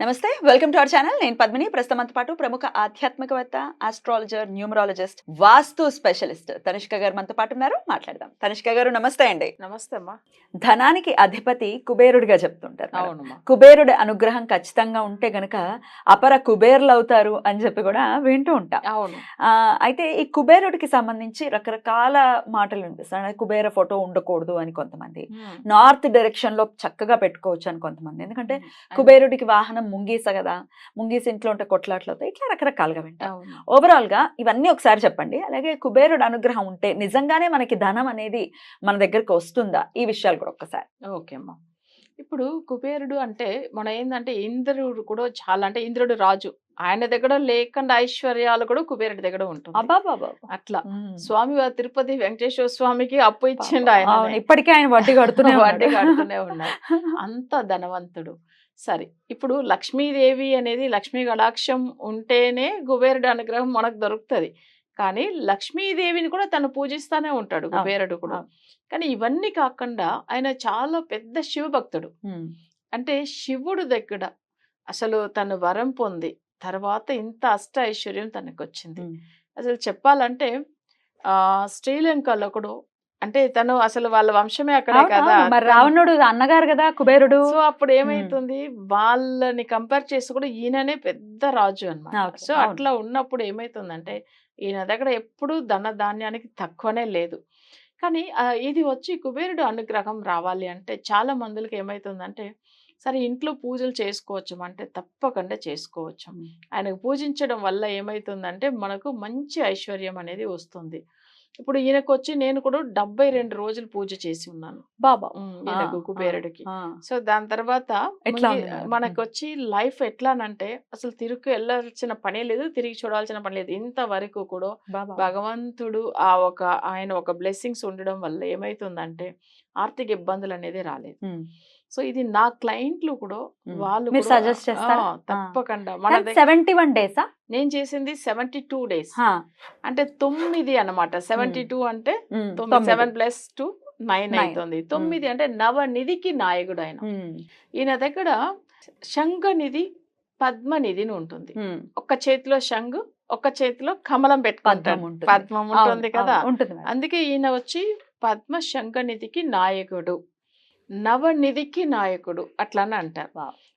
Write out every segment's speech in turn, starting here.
నమస్తే welcome to our channel. నేను పద్మిని. ప్రస్తుతంతో పాటు ప్రముఖ ఆధ్యాత్మికవేత్త astrologer numerologist vastu specialist Tanishka గారు మనతో పాటు ఉన్నారు. మాట్లాడదాం. తనిష్క గారు నమస్తే అండి. నమస్తే అమ్మా. ధనానికి అధిపతి కుబేరుడిగా చెప్తుంటారు కుబేరుడి అనుగ్రహం ఖచ్చితంగా ఉంటే గనక అపర కుబేర్లు అవుతారు అని చెప్పి కూడా వింటూ ఉంటాం. అవును. ఆ, అయితే ఈ కుబేరుడికి సంబంధించి రకరకాల మాటలు వినిపిస్తాయి. కుబేర ఫోటో ఉండకూడదు అని కొంతమంది. నార్త్ డైరెక్షన్లో చక్కగా పెట్టుకోవచ్చు అని కొంతమంది. ఎందుకంటే కుబేరుడికి వాహనం ముంగీస కదా ముంగీస ఇంట్లో ఉంటే కొట్లాట్లు అవుతాయి ఇట్లా రకరకాలుగా వింటాం. అవును. ఓవరాల్గా ఇవన్నీ ఒకసారి చెప్పండి. అలాగే కుబేరుడు అనుగ్రహం ఉంటే నిజంగానే మనకి ధనం అనేది మన దగ్గరకు వస్తుందా? ఈ విషయాలు కూడా ఒక్కసారి. ఓకే అమ్మా. ఇప్పుడు కుబేరుడు అంటే మన ఏంటంటే ఇంద్రుడు కూడా చాలా అంటే ఇంద్రుడు రాజు. ఆయన దగ్గర లేకుండా ఐశ్వర్యాలు కూడా కుబేరుడి దగ్గర ఉంటుంది. అట్లా. స్వామి తిరుపతి వెంకటేశ్వర స్వామికి అప్పు ఇచ్చిండు ఆయన ఇప్పటికే ఆయన వడ్డీ కడుతూనే వడ్డీ. కడుతూనే ఉన్నాడు. అంత ధనవంతుడు. సరే. ఇప్పుడు లక్ష్మీదేవి అనేది లక్ష్మీ కటాక్షం ఉంటేనే కుబేరుడు అనుగ్రహం మనకు దొరుకుతుంది. కానీ లక్ష్మీదేవిని కూడా తను పూజిస్తానే ఉంటాడు కుబేరుడు కూడా. కానీ ఇవన్నీ కాకుండా ఆయన చాలా పెద్ద శివభక్తుడు. అంటే శివుడు దగ్గర అసలు తను వరం పొంది తర్వాత ఇంత అష్ట ఐశ్వర్యం తనకు వచ్చింది. అసలు చెప్పాలంటే ఆ శ్రీలంకలో కూడా అంటే తను అసలు వాళ్ళ వంశమే అక్కడే కదా. మరి రావణుడు అన్నగారు కదా కుబేరుడు. సో అప్పుడు ఏమైతుంది? వాళ్ళని కంపేర్ చేసి కూడా ఈయననే పెద్ద రాజు ఓకే, సో. అట్లా ఉన్నప్పుడు ఏమైతుందంటే ఈయన దగ్గర ఎప్పుడు ధన ధాన్యానికి తక్కువనే లేదు. కానీ ఇది వచ్చి కుబేరుడు అనుగ్రహం రావాలి అంటే చాలా మందులకి ఏమైతుందంటే సరే ఇంట్లో పూజలు చేసుకోవచ్చు అంటే తప్పకుండా చేసుకోవచ్చు. ఆయనకు పూజించడం వల్ల ఏమైతుందంటే మనకు మంచి ఐశ్వర్యం అనేది వస్తుంది. ఇప్పుడు ఈయనకు వచ్చి నేను కూడా డెబ్బై రెండు రోజులు పూజ చేసి ఉన్నాను. బాబా. ఈయనకు కుబేరుడికి. సో దాని తర్వాత? మనకు వచ్చి లైఫ్ ఎట్లానంటే అసలు తిరుగు వెళ్ళాల్సిన పనే లేదు తిరిగి చూడాల్సిన పని లేదు. ఇంతవరకు కూడా. భగవంతుడు ఆ ఒక ఆయన ఒక బ్లెస్సింగ్స్ ఉండడం వల్ల ఏమైతుందంటే ఆర్థిక ఇబ్బందులు అనేది రాలేదు. సో ఇది నా క్లయింట్లు కూడా. వాళ్ళు మీరు చేస్తారా? ఆ, తప్పకుండా. మన సెవెంటీ వన్ డేసా? నేను చేసింది సెవెంటీ టూ డేస్. అంటే తొమ్మిది అన్నమాట. సెవెంటీ టూ అంటే సెవెన్ ప్లస్ టూ నైన్. అవుతుంది తొమ్మిది అంటే నవనిధికి నాయకుడు ఆయన ఈయన దగ్గర శంఖనిధి పద్మనిధిని ఉంటుంది. ఒక చేతిలో శంగు ఒక చేతిలో కమలం పెట్టుకుంటాడు. పద్మం ఉంటుంది. కదా. అందుకే ఈయన వచ్చి పద్మ శంఖనిధికి నాయకుడు. నవనిధికి నాయకుడు అట్లా అని అంటారు.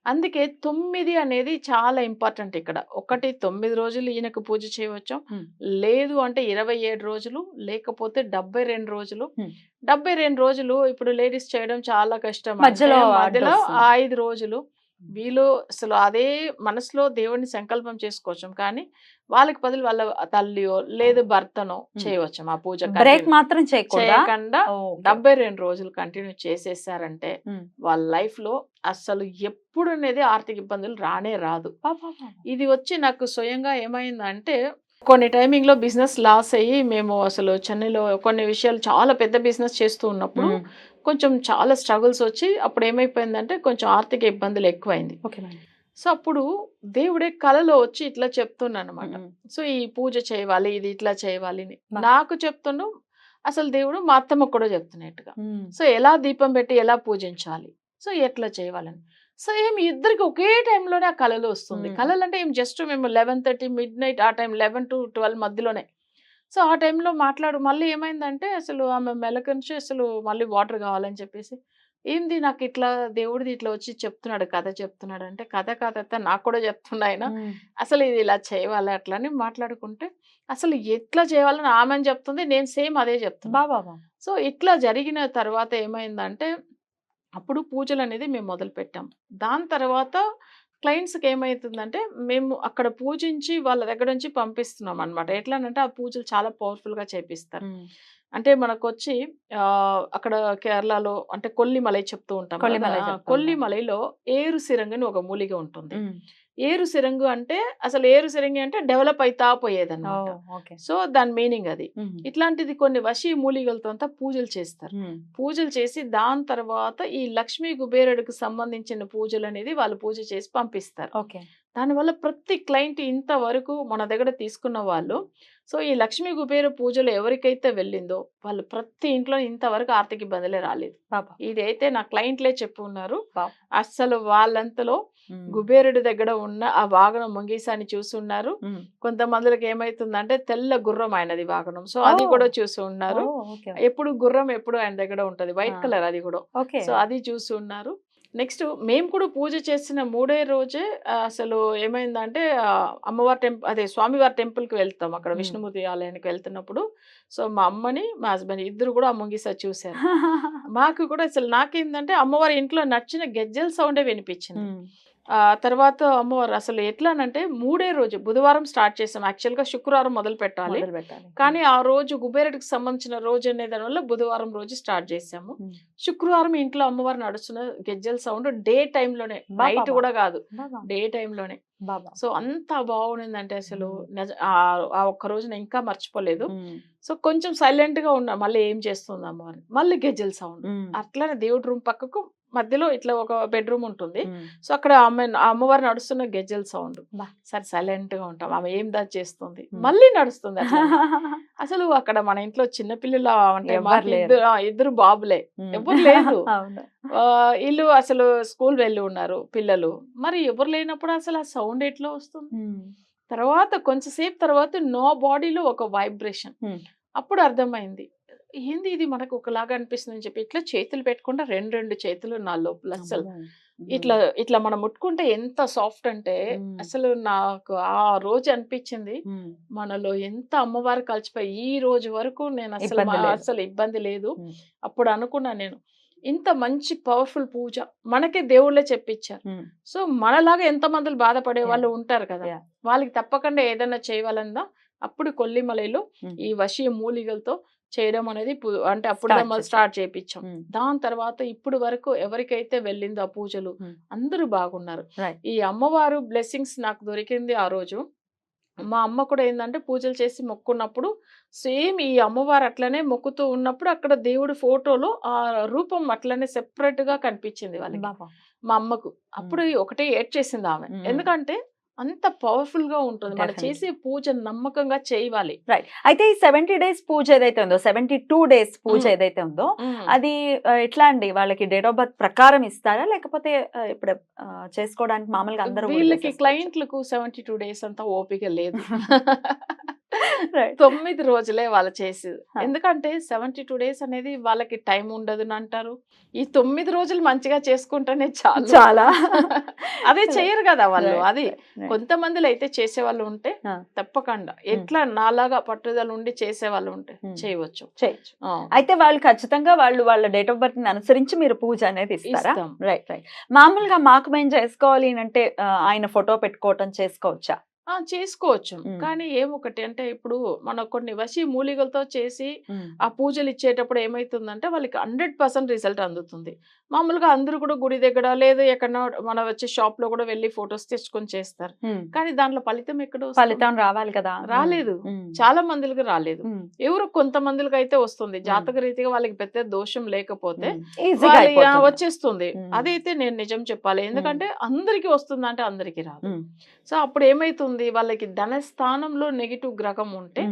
అందుకే తొమ్మిది అనేది చాలా ఇంపార్టెంట్ ఇక్కడ ఒకటి తొమ్మిది రోజులు ఈయనకు పూజ చేయవచ్చు. లేదు అంటే ఇరవై ఏడు రోజులు లేకపోతే డెబ్బై రెండు రోజులు. డెబ్బై రెండు రోజులు ఇప్పుడు లేడీస్ చేయడం చాలా కష్టం మధ్యలో. ఐదు రోజులు వీళ్ళు అసలు అదే మనసులో దేవుడిని సంకల్పం చేసుకోవచ్చు కానీ వాళ్ళకి బదులు వాళ్ళ తల్లియో లేదు భర్తనో చేయవచ్చు ఆ పూజ బ్రేక్. మాత్రం చేయకుండా. డెబ్బై రెండు రోజులు కంటిన్యూ చేసేసారంటే. వాళ్ళ లైఫ్లో అసలు ఎప్పుడు అనేది ఆర్థిక ఇబ్బందులు రానే రాదు. ఇది వచ్చి నాకు స్వయంగా ఏమైందంటే కొన్ని టైమింగ్లో బిజినెస్ లాస్ అయ్యి మేము అసలు చెన్నైలో కొన్ని విషయాలు చాలా పెద్ద బిజినెస్ చేస్తూ ఉన్నప్పుడు. కొంచెం చాలా స్ట్రగుల్స్ వచ్చి అప్పుడు ఏమైపోయిందంటే కొంచెం ఆర్థిక ఇబ్బందులు ఎక్కువైంది. సో అప్పుడు దేవుడే కలలో వచ్చి ఇట్లా చెప్తున్నాను అనమాట. సో ఈ పూజ చేయాలి ఇది ఇట్లా చేయాలి. నాకు చెప్తున్నాం అసలు దేవుడు మా అత్తమ్మకు కూడా చెప్తున్నట్టుగా. సో ఎలా దీపం పెట్టి ఎలా పూజించాలి సో ఎట్లా చేయాలని సో ఏం ఇద్దరికి ఒకే టైంలోనే ఆ కళలు వస్తుంది. కళలు అంటే ఏం జస్ట్ మేము లెవెన్ థర్టీ మిడ్ నైట్ ఆ టైం లెవెన్ టు ట్వెల్వ్ మధ్యలోనే సో ఆ టైంలో మాట్లాడు మళ్ళీ ఏమైందంటే అసలు ఆమె మెలక నుంచి అసలు మళ్ళీ వాటర్ కావాలని చెప్పేసి ఏంది నాకు ఇట్లా దేవుడిది ఇట్లా వచ్చి చెప్తున్నాడు కథ చెప్తున్నాడు అంటే కథ కథ నాకు కూడా చెప్తున్నా ఆయన ఉమ్. అసలు ఇది ఇలా చేయాలి అట్లా అని మాట్లాడుకుంటే అసలు ఎట్లా చేయాలని ఆమె చెప్తుంది నేను సేమ్ అదే చెప్తున్నా బాబా. సో ఇట్లా జరిగిన తర్వాత ఏమైందంటే అప్పుడు పూజలు అనేది మేము మొదలు పెట్టాం దాని తర్వాత క్లయింట్స్కి ఏమవుతుందంటే మేము అక్కడ పూజించి వాళ్ళ దగ్గర నుంచి పంపిస్తున్నాం అనమాట ఎట్లానంటే ఆ పూజలు చాలా పవర్ఫుల్గా చేపిస్తారు. అంటే మనకు వచ్చి ఆ, అక్కడ కేరళలో అంటే కొల్లిమలై చెప్తూ ఉంటాం. కొల్లిమలైలో ఏరు సిరంగని ఒక మూలిక ఉంటుంది. ఏరు సిరంగు అంటే అసలు ఏరు సిరంగి అంటే డెవలప్ అవుతా పోయేదన్నమాట. సో దాని మీనింగ్ అది. ఇట్లాంటిది కొన్ని వశీ మూలికలతో అంతా పూజలు చేస్తారు. పూజలు చేసి దాని తర్వాత ఈ లక్ష్మీ కుబేరుడికి సంబంధించిన పూజలు అనేది వాళ్ళు పూజ చేసి పంపిస్తారు. ఓకే. దానివల్ల ప్రతి క్లయింట్ ఇంతవరకు మన దగ్గర తీసుకున్న వాళ్ళు. సో ఈ లక్ష్మీ కుబేర పూజలు ఎవరికైతే వెళ్ళిందో వాళ్ళు ప్రతి ఇంట్లో ఇంతవరకు ఆర్థిక ఇబ్బందులే రాలేదు. ఇదైతే నా క్లయింట్లే చెప్పున్నారు Wow. అస్సలు వాళ్ళంతలో కుబేరుడి దగ్గర ఉన్న ఆ వాగనం ముంగీసాన్ని చూసున్నారు. కొంతమందికి ఏమైతుందంటే తెల్ల గుర్రం ఆయనది వాగనం. సో అది. కూడా చూసి ఉన్నారు. ఎప్పుడు గుర్రం ఎప్పుడు ఆయన దగ్గర ఉంటది. వైట్. కలర్ అది కూడా. సో అది చూసి ఉన్నారు. నెక్స్ట్ మేము కూడా పూజ చేసిన మూడే రోజే అసలు ఏమైందంటే అమ్మవారి టెంపుల్ అదే స్వామివారి temple కి వెళ్తాం అక్కడ. విష్ణుమూర్తి ఆలయానికి వెళ్తున్నప్పుడు. సో మా అమ్మని మా హస్బెండ్ ఇద్దరు కూడా ఆ ముంగిస చూశారు. మాకు కూడా అసలు నాకేందంటే అమ్మవారి ఇంట్లో నచ్చిన గెజ్జల సౌండే వినిపించింది. తర్వాత అమ్మవారు అసలు ఎట్లానంటే మూడే రోజు బుధవారం స్టార్ట్ చేసాం. యాక్చువల్గా శుక్రవారం మొదలు పెట్టాలి. కానీ ఆ రోజు కుబేరుడికి సంబంధించిన రోజు అనే దాని వల్ల బుధవారం రోజు స్టార్ట్ చేసాము. శుక్రవారం ఇంట్లో అమ్మవారు నడుస్తున్న గెజ్జల సౌండ్ డే లోనే బా నైట్ కూడా కాదు. డే లోనే బాబా. సో అంత బాగుండిందంటే అసలు ఆ- ఒక్క రోజు నేను ఇంకా మర్చిపోలేదు. సో కొంచెం సైలెంట్గా ఉన్నా మళ్ళీ ఏం చేస్తుంది అమ్మవారు మళ్ళీ గెజ్జల సౌండ్. అట్లనే దేవుడి రూమ్ పక్కకు మధ్యలో ఇట్లా ఒక బెడ్రూమ్ ఉంటుంది సో అక్కడ ఆమె అమ్మవారు నడుస్తున్న గెజ్జల సౌండ్. సరే సైలెంట్గా ఉంటాం ఆమె ఏం దాచి చేస్తుంది. మళ్ళీ నడుస్తుంది. అసలు అక్కడ మన ఇంట్లో చిన్న పిల్లలు అంటే. ఇద్దరు బాబులే ఎవరు లేదు. వీళ్ళు అసలు స్కూల్ వెళ్ళి ఉన్నారు పిల్లలు మరి ఎవరు లేనప్పుడు అసలు ఆ సౌండ్ ఎట్లా వస్తుంది తర్వాత కొంచెంసేపు తర్వాత నో బాడీలో ఒక వైబ్రేషన్. అప్పుడు అర్థమైంది ఏంది ఇది మనకు ఒకలాగా అనిపిస్తుంది అని చెప్పి ఇట్లా చేతులు పెట్టుకుంటే రెండు రెండు చేతులు నా లోపల అసలు ఇట్లా ఇట్లా మనం ముట్టుకుంటే ఎంత సాఫ్ట్ అంటే. అసలు నాకు ఆ రోజు అనిపించింది మనలో ఎంత అమ్మవారు కలిసిపోయి ఈ రోజు వరకు నేను అసలు. అసలు ఇబ్బంది లేదు. అప్పుడు అనుకున్నా నేను ఇంత మంచి పవర్ఫుల్ పూజ మనకే దేవుళ్ళే చెప్పించారు సో మనలాగా ఎంత మందులు బాధపడే. వాళ్ళు ఉంటారు కదా. వాళ్ళకి తప్పకుండా ఏదైనా చేయవాలన్నా అప్పుడు కొల్లిమలలో. ఈ వశీ మూలికలతో చేయడం అనేది అంటే అప్పుడు. స్టార్ట్ చేయించాం దాని తర్వాత ఇప్పుడు వరకు ఎవరికైతే వెళ్ళిందో ఆ పూజలు. అందరూ బాగున్నారు. ఈ అమ్మవారు బ్లెస్సింగ్స్ నాకు దొరికింది ఆ రోజు. మా అమ్మ కూడా ఏంటంటే పూజలు చేసి మొక్కున్నప్పుడు సేమ్ ఈ అమ్మవారు అట్లనే మొక్కుతూ ఉన్నప్పుడు అక్కడ దేవుడి ఫోటోలో ఆ రూపం అట్లనే సెపరేట్గా కనిపించింది వాళ్ళకి. మా అమ్మకు. అప్పుడు ఒకటే ఏడ్ చేసింది ఆమె. ఎందుకంటే అంత పవర్ఫుల్గా ఉంటుంది మనం. చేసే పూజ నమ్మకంగా చేయాలి రైట్ అయితే ఈ సెవెంటీ డేస్ పూజ ఏదైతే ఉందో సెవెంటీ టూ డేస్ పూజ. ఏదైతే ఉందో అది ఎట్లా అండి వాళ్ళకి డేట్ ఆఫ్ బర్త్ ప్రకారం ఇస్తారా లేకపోతే ఇప్పుడు చేసుకోవడానికి మామూలుగా అందరూ వీళ్ళకి? క్లయింట్లకు సెవెంటీ టూ డేస్ అంతా ఓపిక లేదు. తొమ్మిది రోజులే వాళ్ళు చేసేది. ఎందుకంటే సెవెంటీ టూ డేస్ అనేది వాళ్ళకి టైం ఉండదు అని అంటారు. ఈ తొమ్మిది రోజులు మంచిగా చేసుకుంటేనే చాలు. చాలా. అదే చెయ్యరు కదా వాళ్ళు. అది. కొంతమందిలో అయితే చేసే వాళ్ళు ఉంటే. తప్పకుండా ఎట్లా నాలాగా పట్టుదల ఉండి చేసే వాళ్ళు ఉంటే Hmm. చేయవచ్చు. చేయొచ్చు. అయితే వాళ్ళు ఖచ్చితంగా వాళ్ళు వాళ్ళ డేట్ ఆఫ్ బర్త్ని అనుసరించి మీరు పూజ అనేది ఇస్తారా? ఇస్తాం. రైట్ రైట్ మామూలుగా మాకు మేము చేసుకోవాలి అని అంటే ఆయన ఫోటో పెట్టుకోవటం చేసుకోవచ్చా? చేసుకోవచ్చు. కానీ ఏమొకటి అంటే ఇప్పుడు మన కొన్ని వశీ మూలికలతో చేసి ఆ పూజలు ఇచ్చేటప్పుడు ఏమైతుందంటే వాళ్ళకి హండ్రెడ్ పర్సెంట్ రిజల్ట్ అందుతుంది. మామూలుగా అందరూ కూడా గుడి దగ్గర లేదు ఎక్కడో మన వచ్చే షాప్లో కూడా వెళ్ళి ఫొటోస్ తెచ్చుకొని చేస్తారు. కానీ దాంట్లో ఫలితం ఎక్కడ? ఫలితం రావాలి కదా! రాలేదు. చాలా మందికి రాలేదు. ఎవరు కొంతమందికి అయితే వస్తుంది. జాతక రీతిగా వాళ్ళకి పెద్ద దోషం లేకపోతే. వచ్చేస్తుంది. అదైతే నేను నిజం చెప్పాలి. ఎందుకంటే అందరికి వస్తుంది అంటే అందరికి రాదు. సో అప్పుడు ఏమైతుంది? వాళ్ళకి ధన స్థానంలో నెగిటివ్ గ్రహం ఉంటే.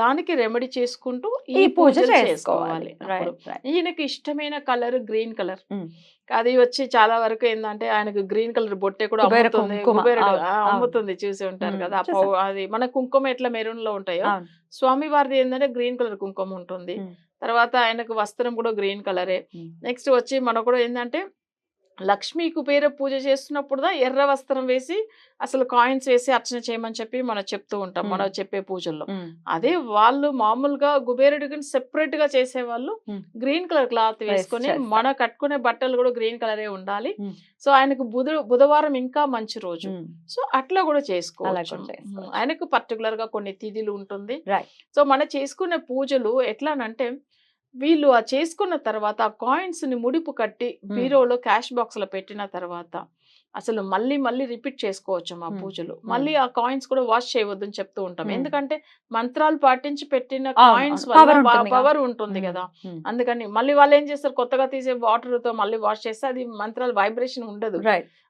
దానికి రెమెడీ చేసుకుంటూ ఈ పూజ చేసుకోవాలి ఈయనకి ఇష్టమైన కలర్ గ్రీన్ కలర్. అది వచ్చి చాలా వరకు ఏంటంటే ఆయనకు గ్రీన్ కలర్ బొట్టే కూడా అమ్ముతుంది. అమ్ముతుంది చూసి ఉంటారు. కదా అది మన కుంకుమ ఎట్లా మెరూన్లో ఉంటాయో. స్వామి వారిది ఏంటంటే గ్రీన్ కలర్ కుంకుమ ఉంటుంది. తర్వాత ఆయనకు వస్త్రం కూడా గ్రీన్ కలరే. నెక్స్ట్ వచ్చి మనకు కూడా ఏంటంటే లక్ష్మీ కుబేర పూజ చేస్తున్నప్పుడు దా ఎర్ర వస్త్రం వేసి అసలు కాయిన్స్ వేసి అర్చన చేయమని చెప్పి మనం చెప్తూ ఉంటాం మనం. చెప్పే పూజల్లో. అదే వాళ్ళు మామూలుగా కుబేరుడికి సెపరేట్గా చేసేవాళ్ళు. గ్రీన్ కలర్ క్లాత్ వేసుకొని. మన కట్టుకునే బట్టలు కూడా గ్రీన్ కలరే ఉండాలి. సో ఆయనకు బుధ బుధవారం ఇంకా మంచి రోజు. సో అట్లా కూడా చేసుకోవచ్చు. ఆయనకు పర్టికులర్గా కొన్ని తిథులు ఉంటుంది. సో మన చేసుకునే పూజలు ఎట్లానంటే వీళ్ళు ఆ చేసుకున్న తర్వాత ఆ కాయిన్స్ని ముడిపు కట్టి బీరోలో క్యాష్ బాక్స్లో పెట్టిన తర్వాత అసలు మళ్ళీ మళ్ళీ రిపీట్ చేసుకోవచ్చు మా. పూజలు. మళ్ళీ ఆ కాయిన్స్ కూడా వాష్ చేయవద్దని చెప్తూ ఉంటాం. ఎందుకంటే మంత్రాలు పాటించి పెట్టిన కాయిన్స్ వల్ల. పవర్ ఉంటుంది కదా. అందుకని మళ్ళీ వాళ్ళు ఏం చేస్తారు? కొత్తగా తీసే వాటర్తో మళ్ళీ వాష్ చేస్తే అది మంత్రాలు వైబ్రేషన్ ఉండదు.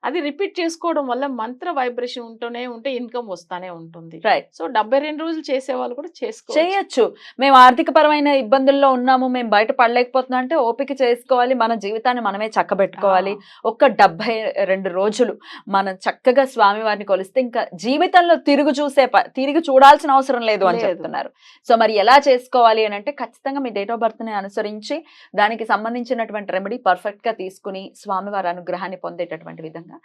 అది రిపీట్ చేసుకోవడం వల్ల మంత్ర వైబ్రేషన్ ఉంటూనే ఉంటే ఇన్కమ్ వస్తానే ఉంటుంది. రైట్. సో డెబ్బై రెండు రోజులు చేసే వాళ్ళు కూడా చేసుకోవచ్చు. చేయొచ్చు. మేము ఆర్థిక పరమైన ఇబ్బందుల్లో ఉన్నాము. మేము బయట పడలేకపోతున్నాం అంటే ఓపిక చేసుకోవాలి. మన జీవితాన్ని మనమే చక్కబెట్టుకోవాలి. ఒక్క డెబ్బై రెండు రోజులు మనం చక్కగా స్వామివారిని కొలిస్తే ఇంకా జీవితంలో తిరుగు చూసే తిరిగి చూడాల్సిన అవసరం లేదు అని. చెప్తున్నారు సో మరి ఎలా చేసుకోవాలి అని అంటే ఖచ్చితంగా మీ డేట్ ఆఫ్ బర్త్ని అనుసరించి దానికి సంబంధించినటువంటి రెమెడీ పర్ఫెక్ట్గా తీసుకుని స్వామివారి అనుగ్రహాన్ని పొందేటటువంటి విధంగా